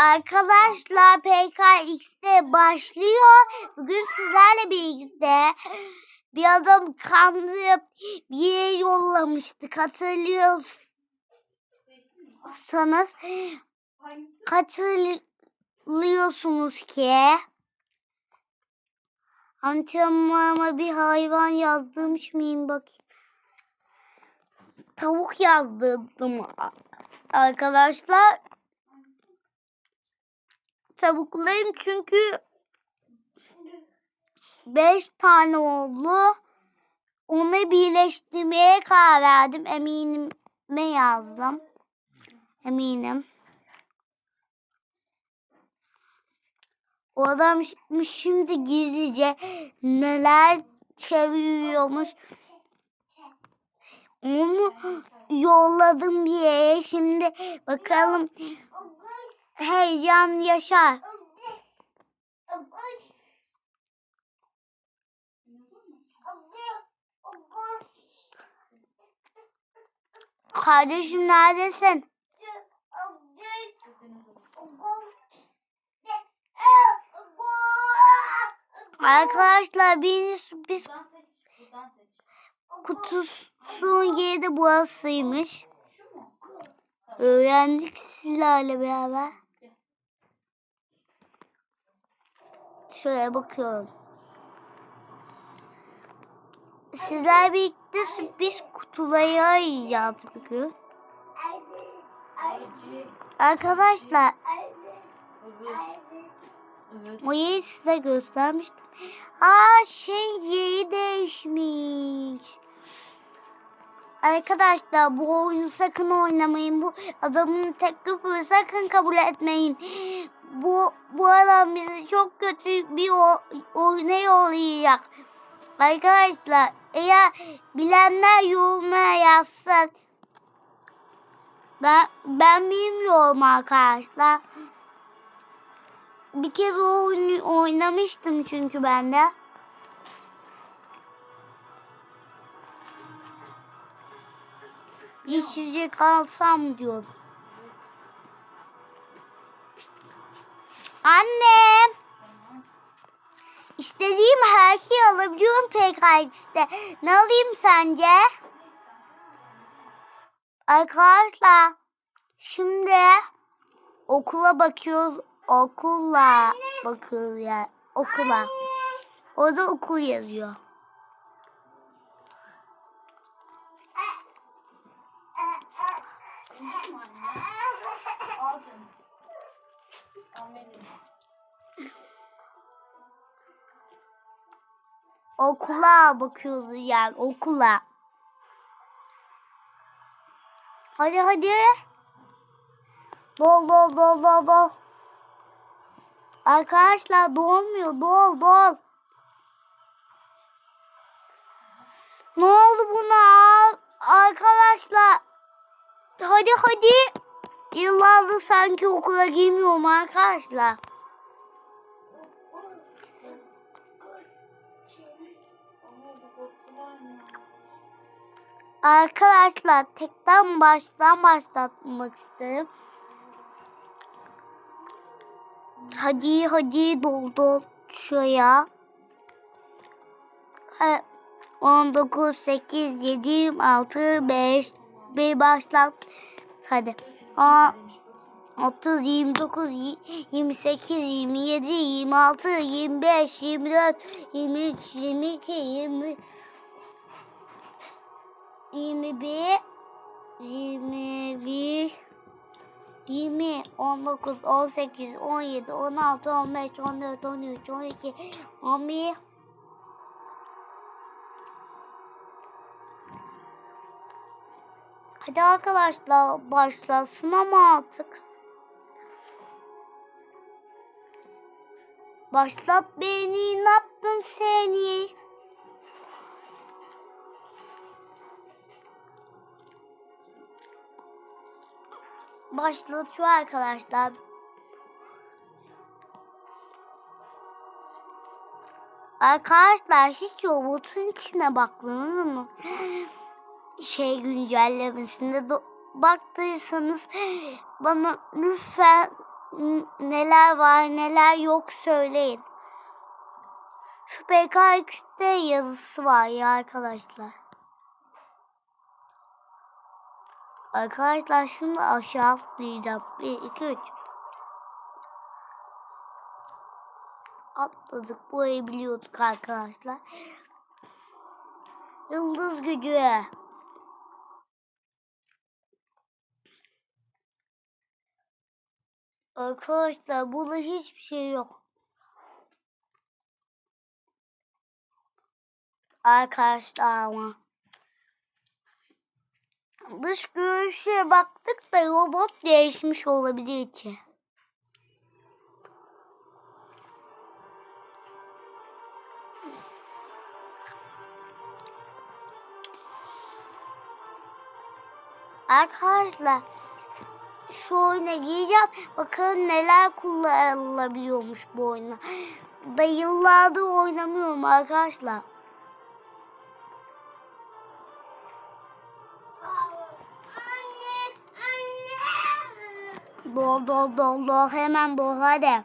Arkadaşlar PKX'de başlıyor. Bugün sizlerle birlikte bir adam kandırıp bir yere yollamıştık. Hatırlıyorsanız hatırlıyorsunuz ki antrenmanıma bir hayvan yazdırmış mıyım bakayım. Tavuk yazdırdım arkadaşlar tavuklarım çünkü 5 tane oldu. Onu birleştirmeye karar verdim. Eminime yazdım. Eminim. O adam şi- şimdi gizlice neler çeviriyormuş. Onu yolladım bir yere. Şimdi bakalım heyecan yaşar. Kardeşim neredesin? Arkadaşlar biz, biz kutusun yeri burasıymış. Öğrendik sizlerle beraber. Şöyle bakıyorum. Sizler birlikte sürpriz kutuları arayacağız bugün. Arkadaşlar yeri size göstermiştim. Aa yeri değişmiş. Arkadaşlar bu oyunu sakın oynamayın. Bu adamın teklifi sakın kabul etmeyin. Bu bu adam bizi çok kötü bir oyuna yollayacak. Arkadaşlar eğer bilenler yorumlara yazsın. Ben ben bilmiyorum arkadaşlar. Bir kez o oyunu oynamıştım çünkü ben de. İçecek alsam diyorum. Annem. İstediğim her şeyi alabiliyorum PKX'de. Ne alayım sence? Arkadaşlar şimdi okula bakıyoruz. Okulla bakıyoruz yani. Okula. Orada okul yazıyor. Okula bakıyoruz yani okula. Hadi hadi. Dol dol dol dol dol. Arkadaşlar dolmuyor dol dol. Ne oldu buna? Arkadaşlar. Hadi hadi. Yıllardır sanki okula girmiyorum arkadaşlar. Arkadaşlar tekten baştan başlatmak isterim. Hadi hadi doldur şuraya. Ha, 19, 8, 7, 6, 5 bir başlat. Hadi. Aa, 30, 29, y- 28, 27, 26, 25, 24, 23, 22, 20, 21 21 20 19 18 17 16 15 14 13 12 11 Hadi arkadaşlar başlasın ama artık. Başlat beni, ne yaptın seni? Başlatıyor arkadaşlar. Arkadaşlar hiç robotun içine baktınız mı? Şey güncellemesinde do- baktıysanız bana lütfen neler var neler yok söyleyin. Şu PKX'de yazısı var ya arkadaşlar. Arkadaşlar şimdi aşağı atlayacağım. 1, 2, 3. Atladık. Burayı biliyorduk arkadaşlar. Yıldız gücü. Arkadaşlar burada hiçbir şey yok. Arkadaşlar ama. Dış görünüşe baktık da robot değişmiş olabilir ki. Arkadaşlar şu oyuna gireceğim. Bakalım neler kullanılabiliyormuş bu oyuna. Da yıllardır oynamıyorum arkadaşlar. Dol dol dol dol hemen dol hadi.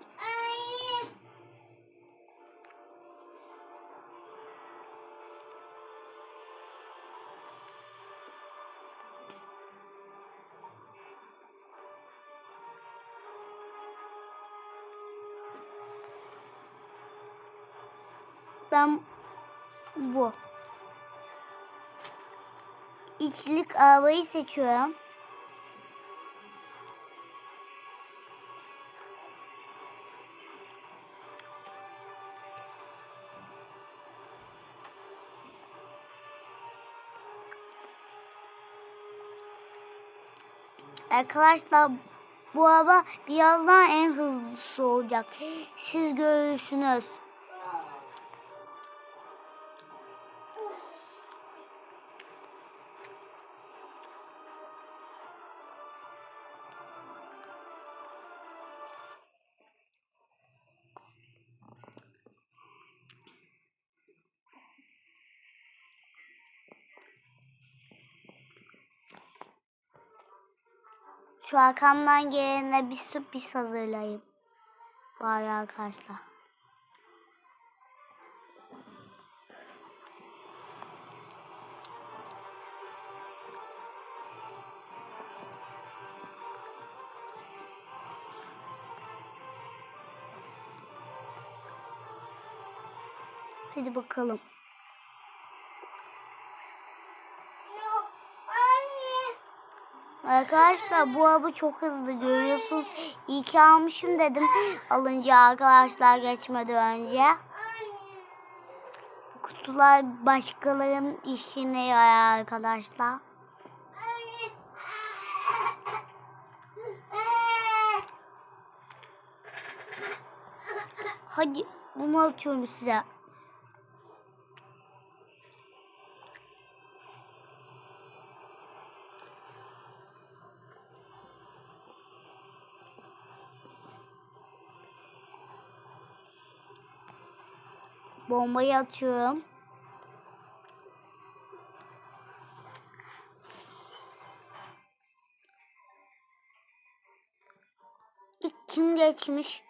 Ben bu. İçlik arabayı seçiyorum. Arkadaşlar bu araba birazdan en hızlısı olacak. Siz görürsünüz. Şu arkamdan gelene bir sürpriz hazırlayayım. Bari arkadaşlar. Hadi bakalım. Arkadaşlar bu araba çok hızlı görüyorsunuz. İyi ki almışım dedim alınca arkadaşlar geçmeden önce. Kutular başkalarının işine yarar arkadaşlar. Hadi bunu açıyorum size. Bombayı atıyorum. İlk kim geçmiş?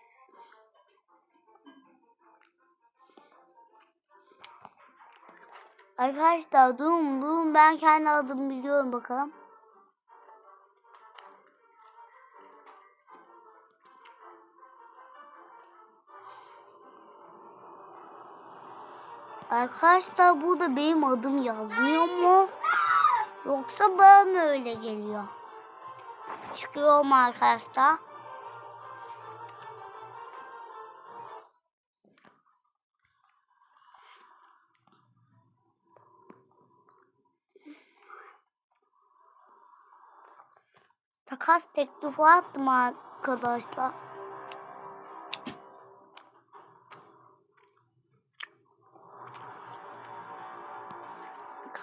Arkadaşlar durun durun ben kendi adımı biliyorum bakalım. Arkadaşlar burada benim adım yazmıyor mu? Yoksa bana mı öyle geliyor? Çıkıyorum arkadaşlar. Takas teklifi attım arkadaşlar.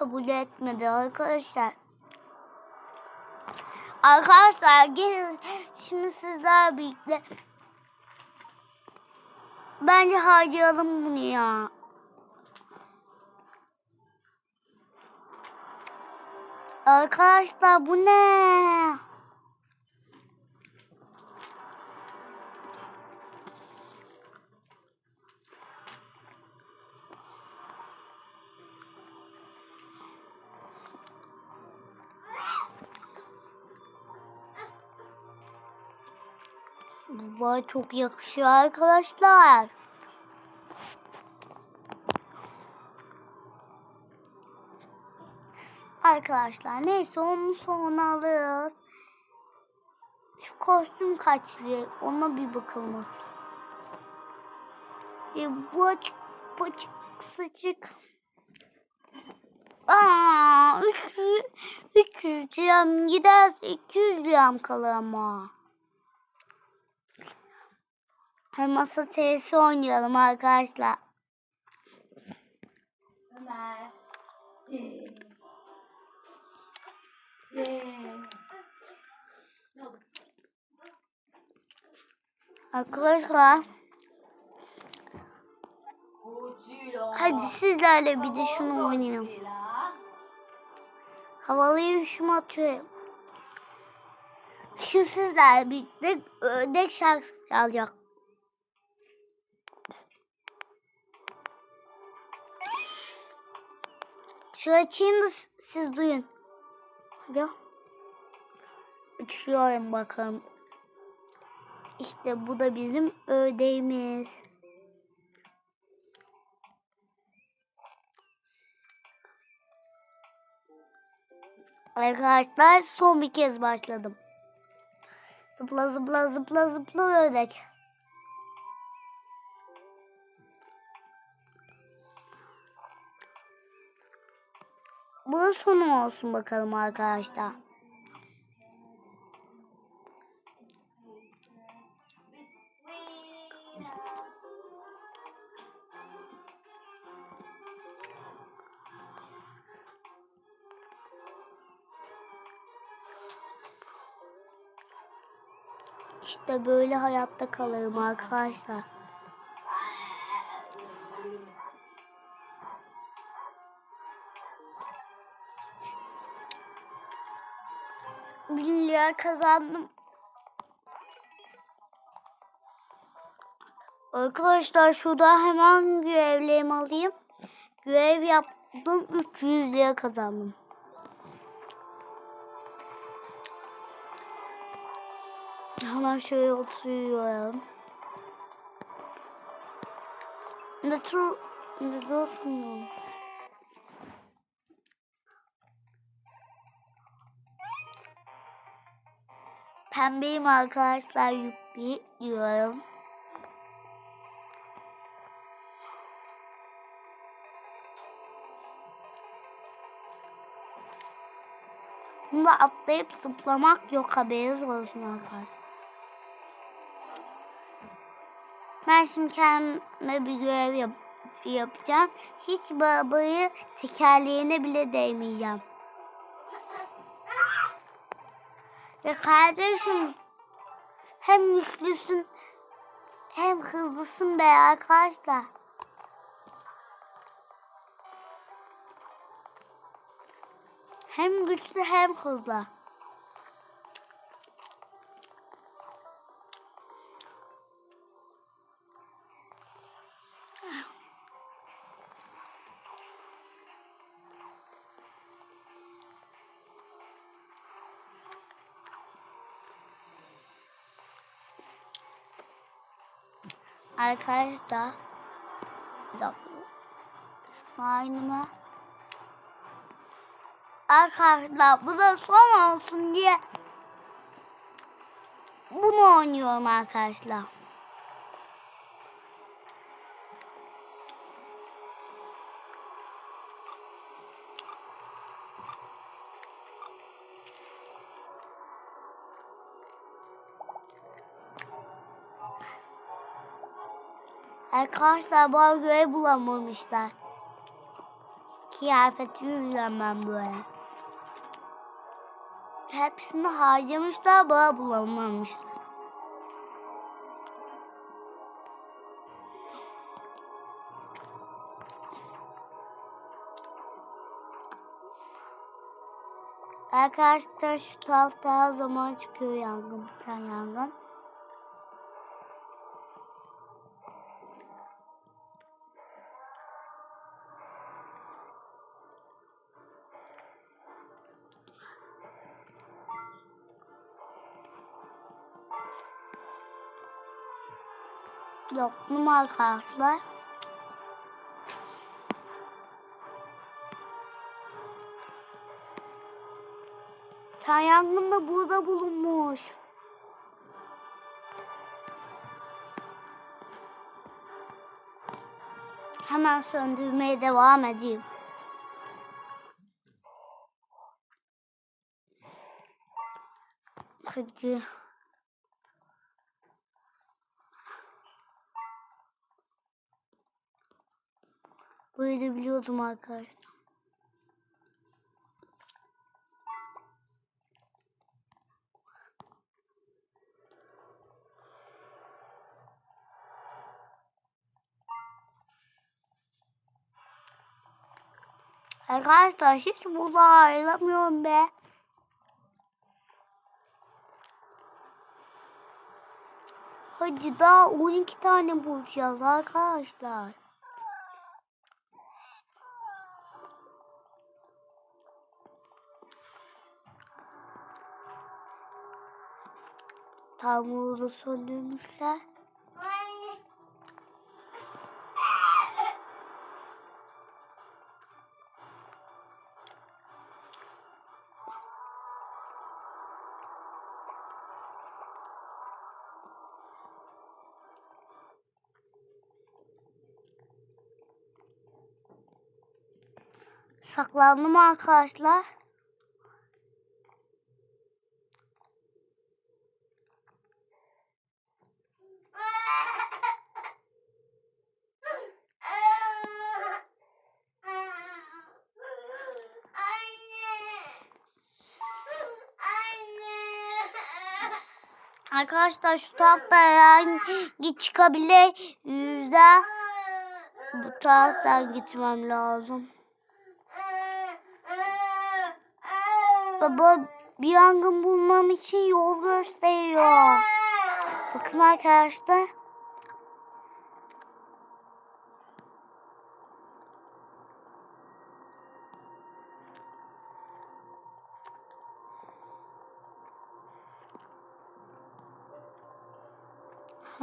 Kabul etmedi arkadaşlar. Arkadaşlar gelin şimdi sizler birlikte bence harcayalım bunu ya. Arkadaşlar bu ne? Bana çok yakışıyor arkadaşlar. Arkadaşlar neyse onu sonra alırız. Şu kostüm kaç lira? Ona bir bakılması. E, bu açık, bu açık, sıcık. Aa, 300, 300 liram gider 200 liram kalır ama. Hem masa tenisi oynayalım arkadaşlar. Ömer. Ne oldu? Arkadaşlar hadi sizlerle bir de şunu oynayalım. Havalı yürüyüşüm atıyorum. Şimdi sizlerle birlikte ördek şarkısı çalacak. Şu açayım da siz duyun. Hadi. Uçuyorum bakalım. İşte bu da bizim ördeğimiz. Arkadaşlar son bir kez başladım. Zıpla zıpla zıpla zıpla ördek. Bu da sonu olsun bakalım arkadaşlar. İşte böyle hayatta kalırım arkadaşlar. Lira kazandım. Arkadaşlar şurada hemen görevlerimi alayım. Görev yaptım 300 lira kazandım. Hemen şöyle oturuyorum. Ne tur ne oturmuyorum. Pembeyim arkadaşlar yuppi diyorum. Bunda atlayıp zıplamak yok haberiniz olsun arkadaşlar. Ben şimdi kendime bir görev yap yapacağım. Hiç babayı tekerleğine bile değmeyeceğim. Ya kardeşim hem güçlüsün hem hızlısın be arkadaşlar. Hem güçlü hem hızlı. Arkadaşlar aynıma Arkadaşlar bu da son olsun diye bunu oynuyorum arkadaşlar. Arkadaşlar göğe bulamamışlar. Kıyafet yürüyemem böyle. Hepsini harcamışlar, bana bulamamışlar. Arkadaşlar şu tarafta her zaman çıkıyor yangın, bir tane yangın. Yoktum arkadaşlar. Sen yangında burada bulunmuş. Hemen söndürmeye devam edeyim. Hadi. Böyle biliyordum arkadaşlar. Arkadaşlar hiç bunu ayrılamıyorum be. Hadi daha 12 tane bulacağız arkadaşlar. Tam da söndürmüşler. Saklandım arkadaşlar. Arkadaşlar şu taraftan hangi çıkabilir yüzden bu taraftan gitmem lazım. Baba bir yangın bulmam için yol gösteriyor. Bakın arkadaşlar.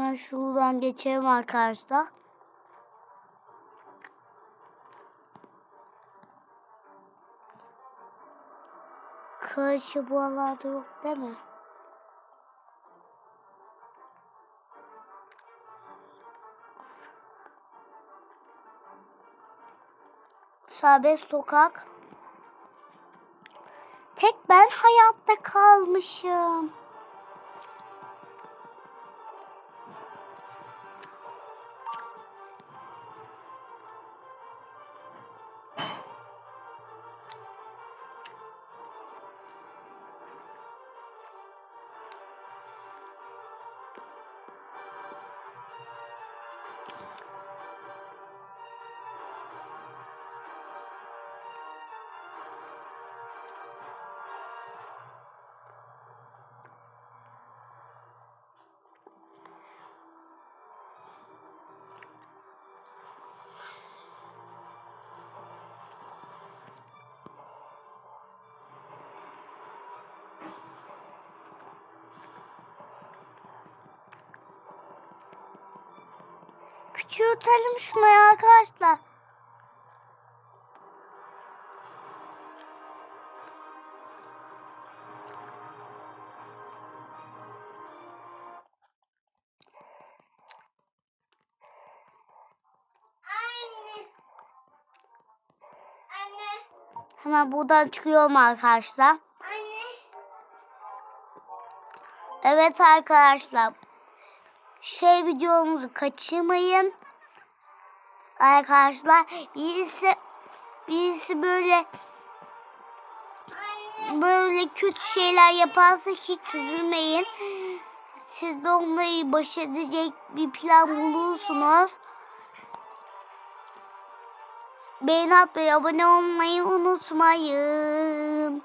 Ha şuradan geçelim arkadaşlar. Karşı buralarda yok değil mi? Serbest sokak. Tek ben hayatta kalmışım. Küçültelim şunu ya arkadaşlar. Hemen buradan çıkıyorum arkadaşlar. Evet arkadaşlar. Şey videomuzu kaçırmayın. Arkadaşlar birisi birisi böyle böyle kötü şeyler yaparsa hiç üzülmeyin. Siz de onları baş edecek bir plan bulursunuz. Beğeni atmayı, abone olmayı unutmayın.